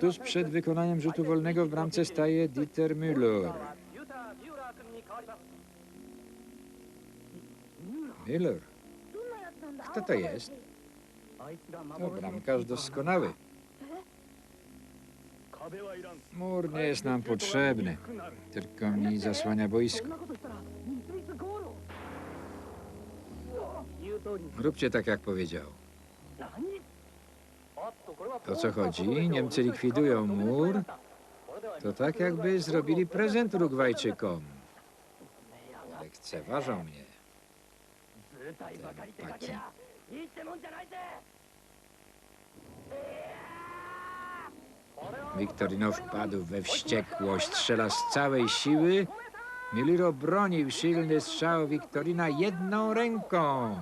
Tuż przed wykonaniem rzutu wolnego w bramce staje Dieter Müller. Müller? Kto to jest? To bramkarz doskonały. Mur nie jest nam potrzebny, tylko mi zasłania boisko. Róbcie tak, jak powiedział. O co chodzi? Niemcy likwidują mur. To tak, jakby zrobili prezent Urugwajczykom. Lekceważą mnie. Ten paki. Wiktorinow wpadł we wściekłość, strzela z całej siły. Müller obronił silny strzał Wiktorina jedną ręką.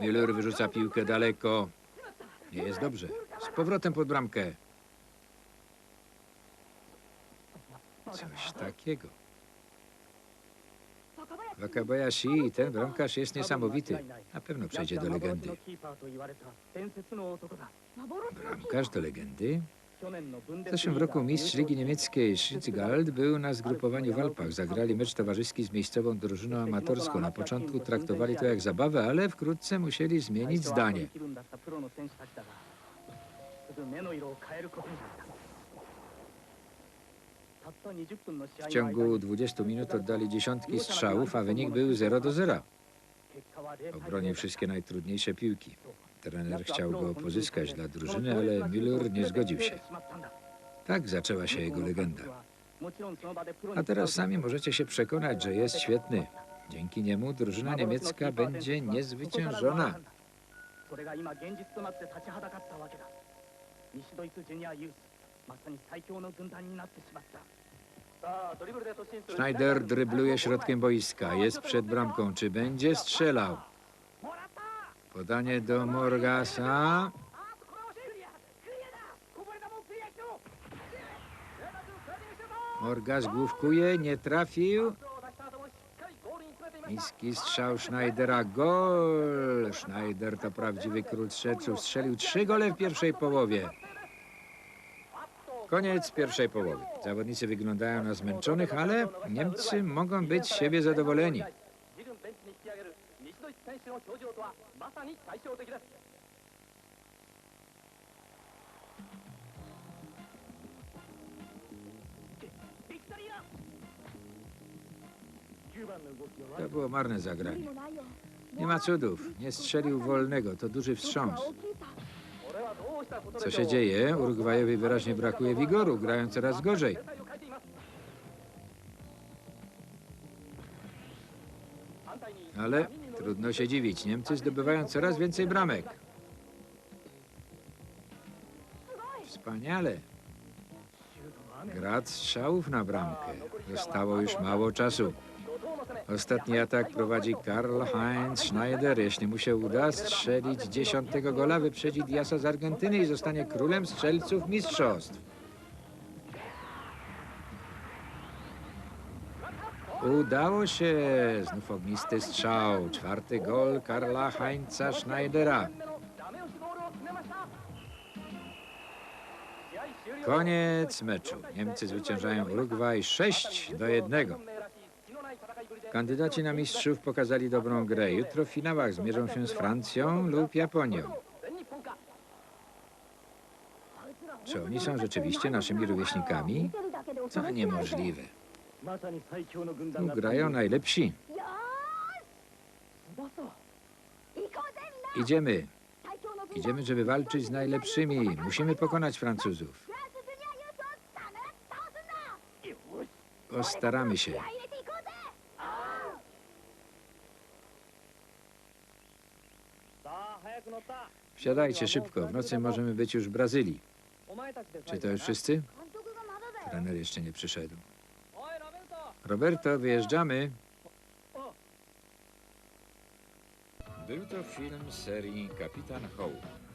Müller wyrzuca piłkę daleko. Nie jest dobrze. Z powrotem pod bramkę. Coś takiego. Wakabayashi, ten bramkarz jest niesamowity. Na pewno przejdzie do legendy. Bramkarz do legendy? W zeszłym roku mistrz Ligi Niemieckiej Schlitzgald był na zgrupowaniu w Alpach. Zagrali mecz towarzyski z miejscową drużyną amatorską. Na początku traktowali to jak zabawę, ale wkrótce musieli zmienić zdanie. W ciągu 20 minut oddali dziesiątki strzałów, a wynik był 0 do 0. Obronił wszystkie najtrudniejsze piłki. Trener chciał go pozyskać dla drużyny, ale Müller nie zgodził się. Tak zaczęła się jego legenda. A teraz sami możecie się przekonać, że jest świetny. Dzięki niemu drużyna niemiecka będzie niezwyciężona. Schneider drybluje środkiem boiska. Jest przed bramką. Czy będzie strzelał? Podanie do Morgasa. Morgas główkuje, nie trafił. Niski strzał Schneidera, gol! Schneider to prawdziwy król strzelców. Strzelił trzy gole w pierwszej połowie. Koniec pierwszej połowy. Zawodnicy wyglądają na zmęczonych, ale Niemcy mogą być z siebie zadowoleni. ツ選手の表情とはまさに対照的です To było marne zagranie. Nie ma cudów. Nie strzelił wolnego. To duży wstrząs. これはどうしたこと Co でしょ się う dzieje? Urugwajowi wyraźnie brakuje wigoru. Grają coraz gorzej. 体を変えています反対に Ale trudno się dziwić. Niemcy zdobywają coraz więcej bramek. Wspaniale. Grad strzałów na bramkę. Zostało już mało czasu. Ostatni atak prowadzi Karl-Heinz Schneider. Jeśli mu się uda strzelić dziesiątego gola, wyprzedzi Diasa z Argentyny i zostanie królem strzelców mistrzostw. Udało się. Znów ognisty strzał. Czwarty gol Karla Heinza Schneidera. Koniec meczu. Niemcy zwyciężają Urugwaj 6 do 1. Kandydaci na mistrzów pokazali dobrą grę. Jutro w finałach zmierzą się z Francją lub Japonią. Czy oni są rzeczywiście naszymi rówieśnikami? To niemożliwe. Tu grają najlepsi. Idziemy. Idziemy, żeby walczyć z najlepszymi. Musimy pokonać Francuzów. Postaramy się. Wsiadajcie szybko. W nocy możemy być już w Brazylii. Czy to już wszyscy? Trener jeszcze nie przyszedł. Roberto, wyjeżdżamy. Był to film serii Kapitan Hope.